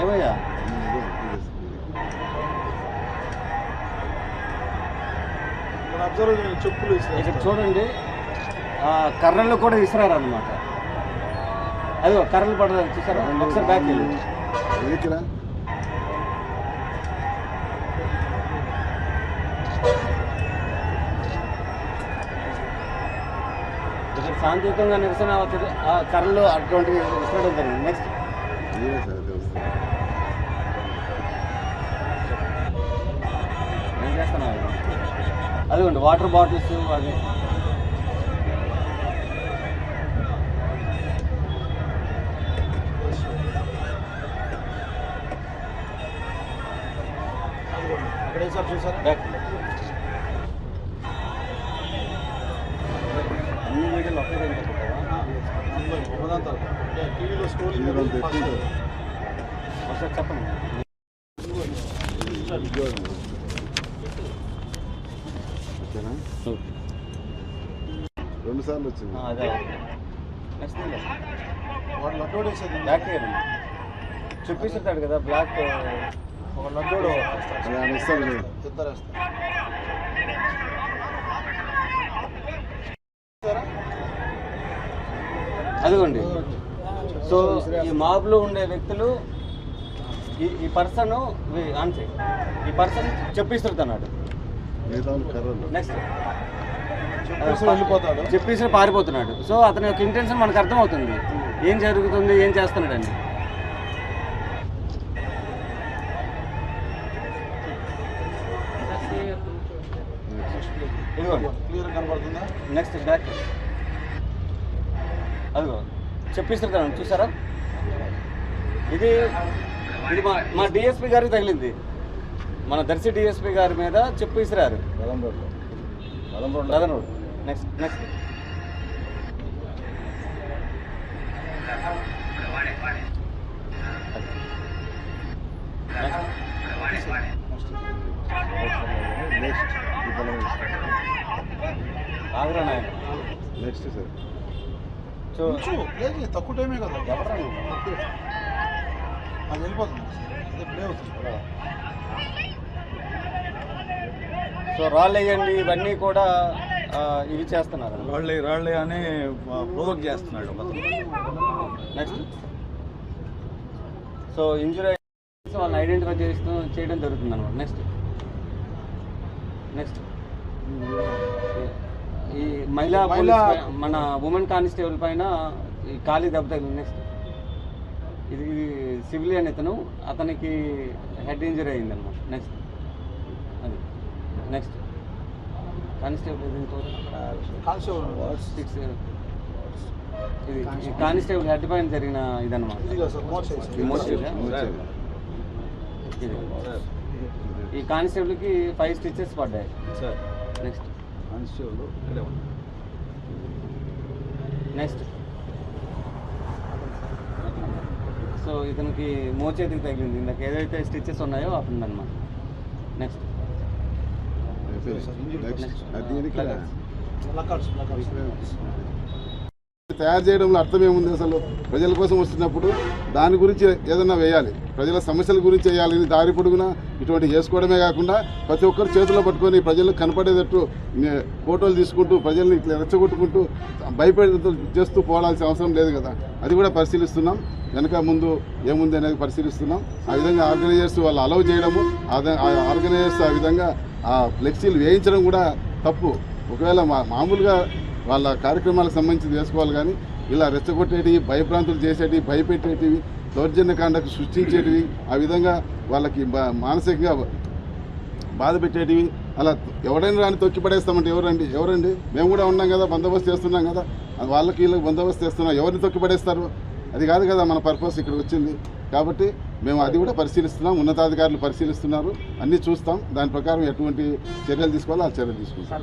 ఏమయ్యా? ఇక్కడ అబ్జర్వ్ చెప్పులు చూడండి. ఆ, కర్రలు కూడా విసిరారు అదిగో కర్రలు పడలేదు చూసారా? ఒకసారి బ్యాక్ వెళ్ళి. శాంతియుతంగా నిరసన అవుతుంది. ఆ కర్రలు అటువంటి విసరడం జరిగింది. నెక్స్ట్ అదిగోండి వాటర్ బాటిల్స్ అది వేసారు చూసారా? అన్ని పెట్టావా? వరదాంతో అంటే టీవీలో ఎక్కువ. ఒకసారి చెప్పండి ఓకేనా రెండు సార్లు వచ్చింది. అదే లడ్డోడు వేసేది బ్యాక్ ఇయర్ చూపిస్తుంటాడు కదా బ్లాక్ అదిగోండి. సో ఈ మాబ్లో ఉండే వ్యక్తులు ఈ ఈ పర్సన్ ఆన్సే ఈ పర్సన్ చెప్పిస్తున్నాడు నెక్స్ట్ వెళ్ళిపోతాడు. చెప్పేసి పారిపోతున్నాడు. సో అతని యొక్క ఇంటెన్షన్ మనకు అర్థమవుతుంది. ఏం జరుగుతుంది ఏం చేస్తున్నాడని. ఇదిగోండి. క్లియర్ కనబడుతుందా నెక్స్ట్ బ్యాక్ అదిగో చెప్పిస్తున్నాను చూసారా? ఇది ఇది మా మా డిఎస్పి గారికి తగిలింది. మన దర్శి డిఎస్పి గారి మీద చెప్పు ఇసిరారు రథన్ రోడ్ నెక్స్ట్ నెక్స్ట్ పొలం ఆగ్రా నాయన నెక్స్ట్ సార్ సో చేయి, తక్కువ టైమే కదా. ఎవరా? అది వెళ్ళిపోతుంది. అదే ప్లే అవుతుంది. సో రాళ్ళు వేయండి ఇవన్నీ కూడా ఇవి చేస్తున్నారు. రాళ్ళే రాళ్ళే అని ప్రొవోక్ చేస్తున్నాడు. నెక్స్ట్ సో ఇంజురీ వాళ్ళని ఐడెంటిఫై చేస్తూ చేయడం జరుగుతుంది అనమాట నెక్స్ట్ నెక్స్ట్ ఈ మహిళా మన ఉమెన్ కానిస్టేబుల్ పైన ఈ ఖాళీ దెబ్బ తగిలింది. నెక్స్ట్ ఇది ఇది సివిలియన్ ఇతను. అతనికి హెడ్ ఇంజరీ అయింది అనమాట నెక్స్ట్ అది. నెక్స్ట్ కానిస్టేబుల్ సిక్స్ ఇది కానిస్టేబుల్. హెడ్ పైన జరిగిన ఇదన్నమాట ఇది కదా సార్ మోర్చే ఈ కానిస్టేబుల్కి ఫైవ్ స్టిచెస్ పడ్డాయి. సార్. నెక్స్ట్. కానిస్టేబుల్ ఇక్కడే. నెక్స్ట్. సో ఇతనికి మోచేతికి తగిలింది. ఇందాక ఏదైతే స్టిచెస్ ఉన్నాయో అప్పుడు అనమాట నెక్స్ట్ నెక్స్ట్ తయారు చేయడంలో అర్థం ఏముంది అసలు? ప్రజల కోసం వస్తున్నప్పుడు దాని గురించి ఏదన్నా వేయాలి. ప్రజల సమస్యల గురించి వేయాలి దారి పొడుగున? ఇటువంటి చేసుకోవడమే కాకుండా ప్రతి ఒక్కరు చేతిలో పట్టుకొని ప్రజలకు కనపడేటట్టు ఫోటోలు తీసుకుంటూ ప్రజల్ని ఇట్లా రెచ్చగొట్టుకుంటూ భయపడేటట్టు చేస్తూ పోవాల్సిన అవసరం లేదు కదా. అది కూడా పరిశీలిస్తున్నాం. వెనక ముందు ఏముంది అనేది పరిశీలిస్తున్నాం. ఆ విధంగా ఆర్గనైజర్స్ వాళ్ళు అలౌ చేయడము ఆ ఆర్గనైజర్స్ ఆ విధంగా ఆ ఫ్లెక్సీలు వేయించడం కూడా తప్పు. ఒకవేళ మా మామూలుగా వాళ్ళ కార్యక్రమాలకు సంబంధించి చేసుకోవాలి కానీ ఇలా రెచ్చగొట్టేటివి భయభ్రాంతులు చేసేటివి భయపెట్టేటివి దౌర్జన్యకాండకు సృష్టించేటివి ఆ విధంగా వాళ్ళకి బా- మానసికంగా బాధ పెట్టేటివి అలా ఎవరైనా రాని తొక్కి పడేస్తామంటే ఎవరండి? ఎవరండి? మేము కూడా ఉన్నాం కదా బందోబస్తు చేస్తున్నాం కదా అది వాళ్ళకి వీళ్ళకి బందోబస్తు చేస్తున్నాం ఎవరిని తొక్కి పడేస్తారు? అది కాదు కదా మన పర్పస్ ఇక్కడ వచ్చింది. కాబట్టి మేము అది కూడా పరిశీలిస్తున్నాం ఉన్నతాధికారులు పరిశీలిస్తున్నారు అన్నీ చూస్తాం. దాని ప్రకారం ఎటువంటి చర్యలు తీసుకోవాలో ఆ చర్యలు తీసుకుంటాం.